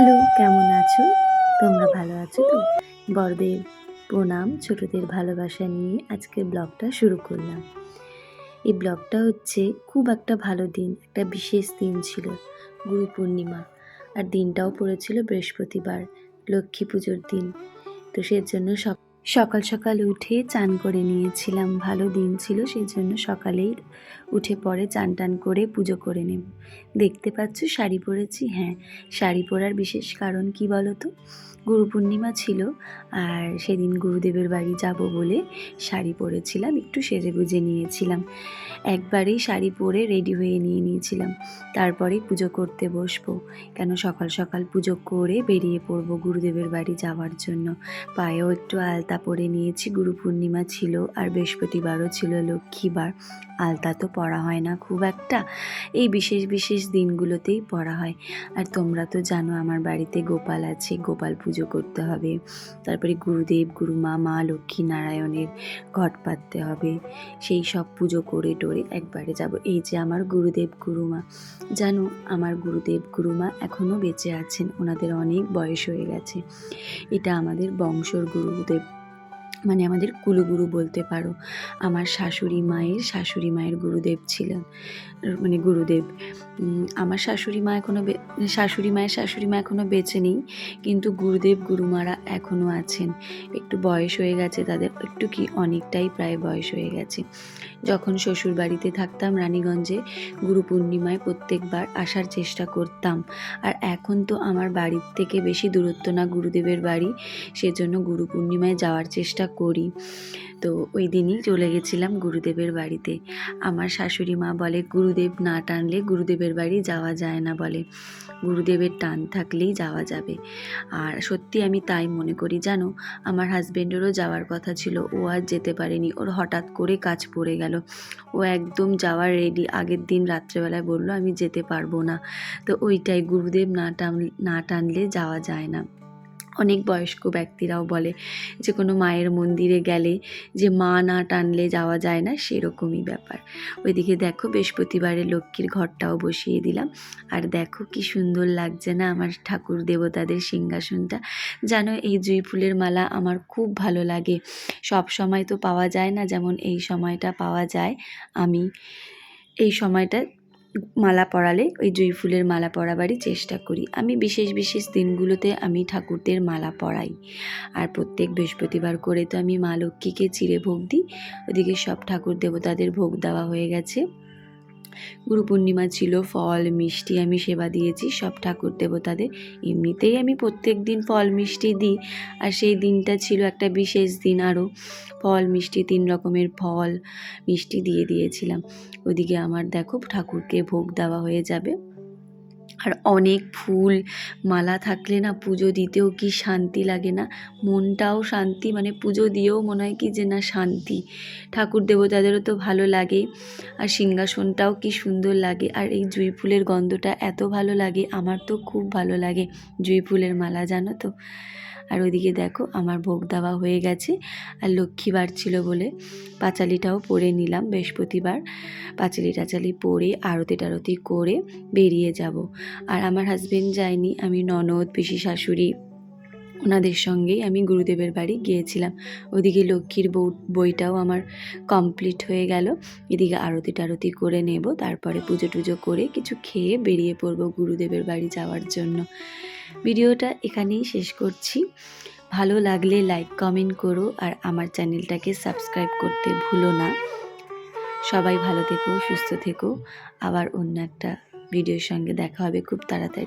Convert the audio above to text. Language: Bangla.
হ্যালো, কেমন আছো? তোমরা ভালো আছো তো? বড়দের প্রণাম, ছোটদের ভালোবাসা নিয়ে আজকের ব্লগটা শুরু করলাম। এই ব্লগটা হচ্ছে খুব একটা ভালো দিন, একটা বিশেষ দিন ছিল, গুরু পূর্ণিমা। আর দিনটাও পড়েছিল বৃহস্পতিবার, লক্ষ্মী পুজোর দিন। তো সেজন্য সক- সকাল সকাল উঠে চান করে নিয়েছিলাম। ভালো দিন ছিল সেই জন্য সকালেই উঠে পরে চান টান করে পুজো করে নেব। দেখতে পাচ্ছ, শাড়ি পরেছি হ্যাঁ। শাড়ি পরার বিশেষ কারণ কি বলো তো গুরু পূর্ণিমা ছিল আর সেদিন গুরুদেবের বাড়ি যাব বলে শাড়ি পরেছিলাম, একটু সেজে গুজে নিয়েছিলাম। একবারেই শাড়ি পরে রেডি হয়ে নিয়ে নিয়েছিলাম। তারপরে পুজো করতে বসবো। কেন সকাল সকাল পুজো করে বেরিয়ে পড়ব গুরুদেবের বাড়ি যাওয়ার জন্য। পায়েও একটু আলতা পরে নিয়েছি, গুরু পূর্ণিমা ছিল আর বৃহস্পতিবারও ছিল লক্ষ্মীবার। আলতা তো পরা হয় না খুব একটা। এই বিশেষ বিশেষ দিনগুলোতেই পড়া হয়। আর তোমরা তো জানো আমার বাড়িতে গোপাল আছে, গোপাল পুজো করতে হবে। তারপরে গুরুদেব, গুরুমা, মা, লক্ষ্মী নারায়ণের ঘট পাততে হবে। সেই সব পুজো করে টোরে একবারে যাব। এই যে আমার গুরুদেব, গুরুমা। জানো আমার গুরুদেব, গুরুমা এখনও বেঁচে আছেন। ওনাদের অনেক বয়স হয়ে গেছে। এটা আমাদের বংশর গুরুদেব। মানে আমাদের কুলগুরু বলতে পারো। আমার শাশুড়ি মায়ের শাশুড়ি মায়ের গুরুদেব ছিলেন। মানে গুরুদেব। আমার শাশুড়ি মা এখনও শাশুড়ি মায়ের শাশুড়ি মা এখনও বেঁচে নেই, কিন্তু গুরুদেব, গুরুমারা এখনও আছেন। একটু বয়স হয়ে গেছে তাদের, একটু কি অনেকটাই প্রায় বয়স হয়ে গেছে। যখন শ্বশুর বাড়িতে থাকতাম রানীগঞ্জে, গুরু পূর্ণিমায় প্রত্যেকবার আসার চেষ্টা করতাম। আর এখন তো আমার বাড়ির থেকে বেশি দূরত্ব না গুরুদেবের বাড়ি, সেজন্য গুরু পূর্ণিমায় যাওয়ার চেষ্টা করি। তো ওই দিনই চলে গেছিলাম গুরুদেবের বাড়িতে। আমার শাশুড়ি মা বলে, গুরুদেব না টানলে গুরুদেবের বাড়ি যাওয়া যায় না বলে। গুরুদেবের টান থাকলেই যাওয়া যাবে। আর সত্যি আমি তাই মনে করি, জানো? আমার হাজবেন্ডেরও যাওয়ার কথা ছিল, ও আর যেতে পারেনি। ওর হঠাৎ করে কাজ পড়ে গেল। ও একদম যাওয়ার রেডি আগের দিন রাত্রেবেলায় বলল, আমি যেতে পারব না। তো ওইটাই, গুরুদেব না টান, না টানলে যাওয়া যায় না। অনেক বয়স্ক ব্যক্তিরাও বলে যে কোনো মায়ের মন্দিরে গেলে যে মা না টানলে যাওয়া যায় না, সেরকমই ব্যাপার। ওইদিকে দেখো বৃহস্পতিবারে লক্ষ্মীর ঘরটাও বসিয়ে দিলাম। আর দেখো কি সুন্দর লাগছে না আমার ঠাকুর দেবতাদের সিংহাসনটা। জানো এই জুঁই ফুলের মালা আমার খুব ভালো লাগে। সব সময় তো পাওয়া যায় না যেমন এই সময়টা পাওয়া যায়। আমি এই সময়টা মালা পরালে, ওই জুঁই ফুলের মালা পরাবারই চেষ্টা করি। আমি বিশেষ বিশেষ দিনগুলোতে আমি ঠাকুরদের মালা পরাই। আর প্রত্যেক বৃহস্পতিবার করে তো আমি মা লক্ষ্মীকে চিরে ভোগ দিই। ওদিকে সব ঠাকুর দেবতাদের ভোগ দেওয়া হয়ে গেছে। গুরু পূর্ণিমা ছিল, ফল, মিষ্টি আমি সেবা দিয়েছি, সব ঠাকুর দেবতাদের। এমনিতেই আমি প্রত্যেক দিন ফল, মিষ্টি দিই। আর সেই দিনটা ছিল একটা বিশেষ দিন আরও। ফল, মিষ্টি, তিন রকমের ফল, মিষ্টি দিয়ে দিয়েছিলাম। ওদিকে আমার, দেখো, ঠাকুরকে ভোগ দেওয়া হয়ে যাবে। আর অনেক ফুল, মালা থাকলে না পুজো দিতেও কি শান্তি লাগে না? মনটাও শান্তি মানে পুজো দিয়েও মনে হয় কি যে না শান্তি। ঠাকুর দেবতাদেরও তো ভালো লাগে, আর সিংহাসনটাও কি সুন্দর লাগে, আর এই জুঁই ফুলের গন্ধটা এত ভালো লাগে, আমার তো খুব ভালো লাগে জুঁই ফুলের মালা, জানো তো? আর ওইদিকে দেখো আমার ভোগ দেওয়া হয়ে গেছে আর লক্ষ্মীবার ছিল বলে পাঁচালিটাও পরে নিলাম বৃহস্পতিবার। পাঁচালি টাচালি পরে আরতি টারতি করে বেরিয়ে যাব। আর আমার হাজবেন্ড যায়নি, আমি ননদ, পিসি, শাশুড়ি ওনাদের সঙ্গেই আমি গুরুদেবের বাড়ি গিয়েছিলাম। ওদিকে লক্ষ্মীর বউ, বইটাও আমার কমপ্লিট হয়ে গেল। এদিকে আরতি টারতি করে নেব, তারপরে পুজো টুজো করে কিছু খেয়ে বেরিয়ে পড়ব গুরুদেবের বাড়ি যাওয়ার জন্য। ভিডিওটা এখানেই শেষ করছি। ভালো লাগলে লাইক কমেন্ট করো আর আমার চ্যানেলটাকে সাবস্ক্রাইব করতে ভুলো না। সবাই ভালো থেকো, সুস্থ থেকো। আবার অন্য একটা ভিডিওর সঙ্গে দেখা হবে খুব তাড়াতাড়ি।